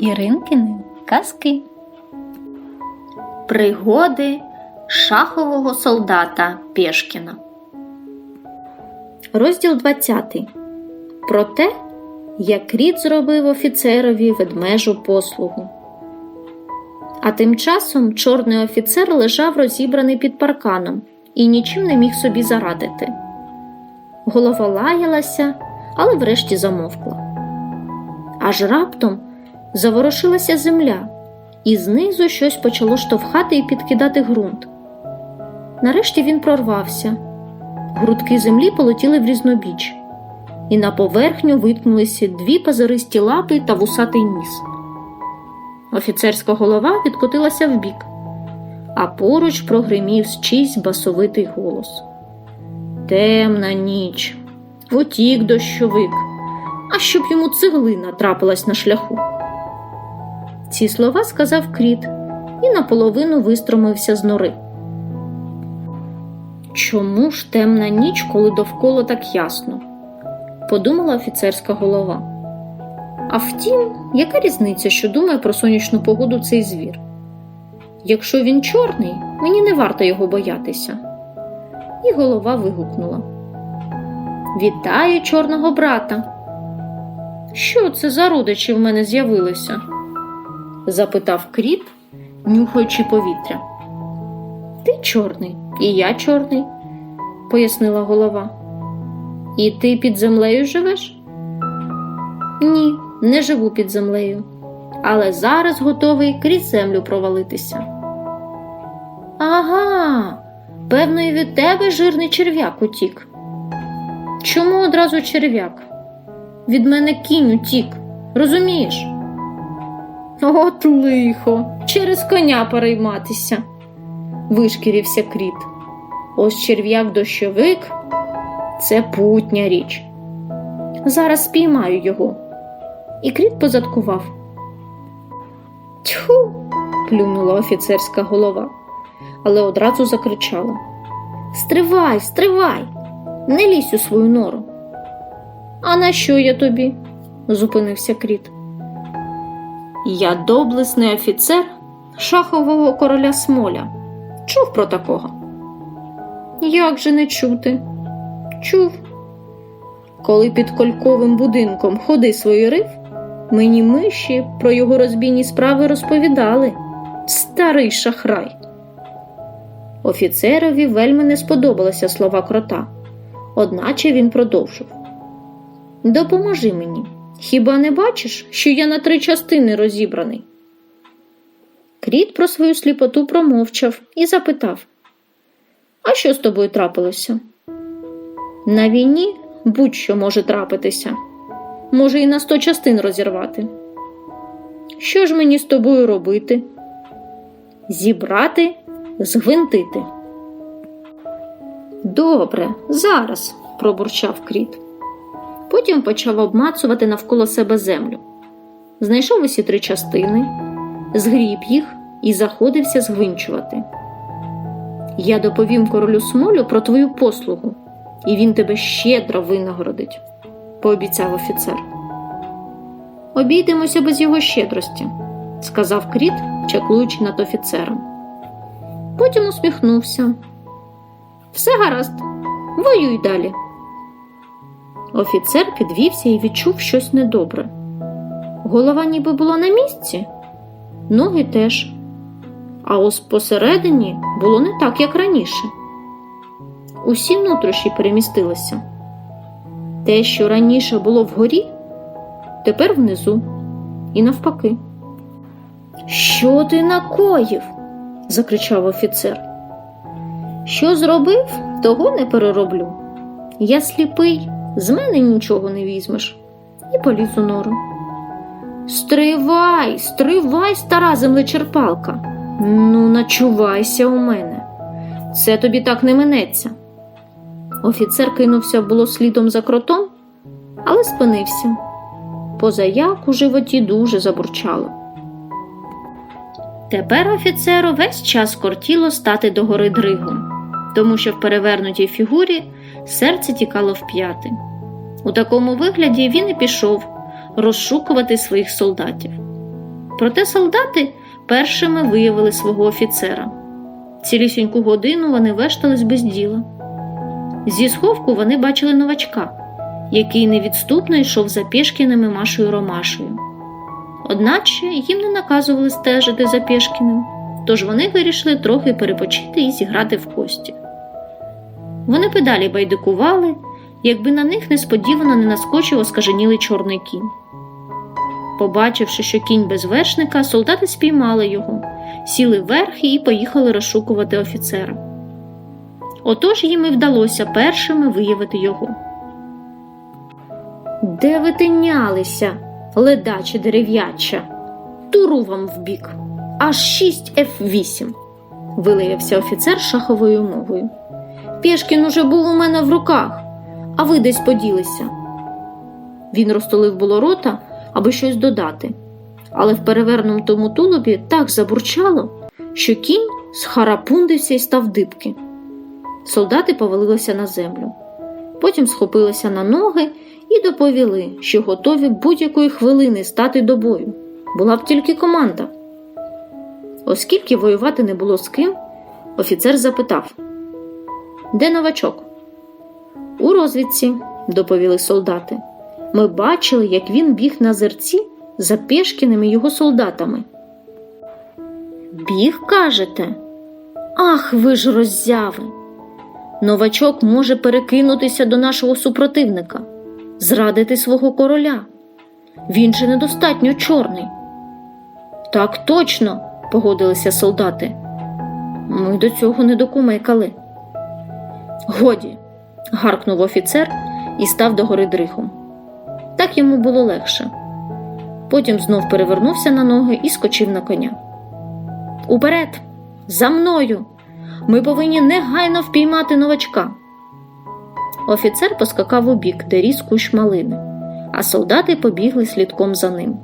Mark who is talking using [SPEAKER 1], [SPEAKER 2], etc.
[SPEAKER 1] Іринкини казки. Пригоди шахового солдата Пєшкіна. Розділ 20. Про те, як Кріт зробив офіцерові ведмежу послугу. А тим часом чорний офіцер лежав розібраний під парканом і нічим не міг собі зарадити. Голова лаялася, але врешті замовкла. Аж раптом заворушилася земля, і знизу щось почало штовхати і підкидати ґрунт. Нарешті він прорвався. Грудки землі полетіли в різнобіч, і на поверхню виткнулися дві пазаристі лапи та вусатий ніс. Офіцерська голова відкотилася вбік, а поруч прогримів чийсь басовитий голос. Темна ніч, утік дощовик, а щоб йому цеглина трапилась на шляху. Ці слова сказав Кріт і наполовину вистромився з нори. Чому ж темна ніч, коли довкола так ясно? подумала офіцерська голова. А втім, яка різниця, що думає про сонячну погоду цей звір? Якщо він чорний, мені не варто його боятися. І голова вигукнула: Вітаю чорного брата! Що це за родичі в мене з'явилися? Запитав кріт, нюхаючи повітря. Ти чорний, і я чорний, пояснила голова. І ти під землею живеш? Ні, не живу під землею, але зараз готовий крізь землю провалитися. Ага, певно, і від тебе жирний черв'як утік. Чому одразу черв'як? Від мене кінь утік, розумієш? От лихо, через коня перейматися, вишкірився кріт. Ось черв'як дощовик це путня річ. Зараз спіймаю його. І кріт позадкував. Тьху. плюнула офіцерська голова, але одразу закричала: Стривай, стривай, не лізь у свою нору. А на що я тобі? зупинився кріт. Я доблесний офіцер шахового короля Смоля. Чув про такого? Як же не чути? Чув. Коли під кольковим будинком ходи свої рив, мені миші про його розбійні справи розповідали. Старий шахрай. Офіцерові вельми не сподобалися слова крота, одначе він продовжив. Допоможи мені. Хіба не бачиш, що я на три частини розібраний? Кріт про свою сліпоту промовчав і запитав: А що з тобою трапилося? На війні будь-що може трапитися, може і на сто частин розірвати. Що ж мені з тобою робити? Зібрати, згвинтити. Добре, зараз, пробурчав кріт. Потім почав обмацувати навколо себе землю. Знайшов усі три частини, згріб їх і заходився згвинчувати. Я доповім королю Смолю про твою послугу, і він тебе щедро винагородить, пообіцяв офіцер. Обійдемося без його щедрості, сказав кріт, чаклуючи над офіцером. Потім усміхнувся. Все гаразд, воюй далі. Офіцер підвівся і відчув щось недобре. Голова ніби була на місці, ноги теж. А ось посередині було не так, як раніше. Усі нутрощі перемістилися. Те, що раніше було вгорі, тепер внизу, і навпаки. Що ти накоїв? закричав офіцер. Що зробив, того не перероблю. Я сліпий, з мене нічого не візьмеш, і поліз у нору. Стривай, стривай, стара землечерпалка. Ну, начувайся у мене. Це тобі так не минеться. Офіцер кинувся було слідом за кротом, але спинився. Позаяк у животі дуже забурчало. Тепер офіцеру весь час кортіло стати догори дригом, тому що в перевернутій фігурі серце тікало в п'яти. У такому вигляді він і пішов розшукувати своїх солдатів. Проте солдати першими виявили свого офіцера. Цілісіньку годину вони вештались без діла. Зі сховку вони бачили новачка, який невідступно йшов за Пєшкіним і Машею Ромашею. Одначе їм не наказували стежити за Пєшкіним, тож вони вирішили трохи перепочити і зіграти в кості. Вони педалі байдикували, якби на них несподівано не наскочив оскаженілий чорний кінь. Побачивши, що кінь без вершника, солдати спіймали його, сіли верхи і поїхали розшукувати офіцера. Отож їм і вдалося першими виявити його. Де ви тинялися, ледаче дерев'яча? Туру вам вбік, аж 6 F8, виливався офіцер шаховою мовою. Пєшкін уже був у мене в руках, а ви десь поділися. Він розтулив було рота, аби щось додати, але в перевернутому тулубі так забурчало, що кінь схарапундився і став дибки. Солдати повалилися на землю. Потім схопилися на ноги і доповіли, що готові будь-якої хвилини стати до бою. Була б тільки команда. Оскільки воювати не було з ким, офіцер запитав: Де новачок? У розвідці, доповіли солдати. Ми бачили, як він біг на зерці за Пєшкіним і його солдатами. Біг, кажете? Ах, ви ж роззяви! Новачок може перекинутися до нашого супротивника, зрадити свого короля. Він же недостатньо чорний. Так точно, погодилися солдати. Ми до цього не докумекали. Годі, гаркнув офіцер і став догори дрихом. Так йому було легше. Потім знов перевернувся на ноги і скочив на коня. Уперед, за мною! Ми повинні негайно впіймати новачка. Офіцер поскакав у бік, де ріс кущ малини, а солдати побігли слідком за ним.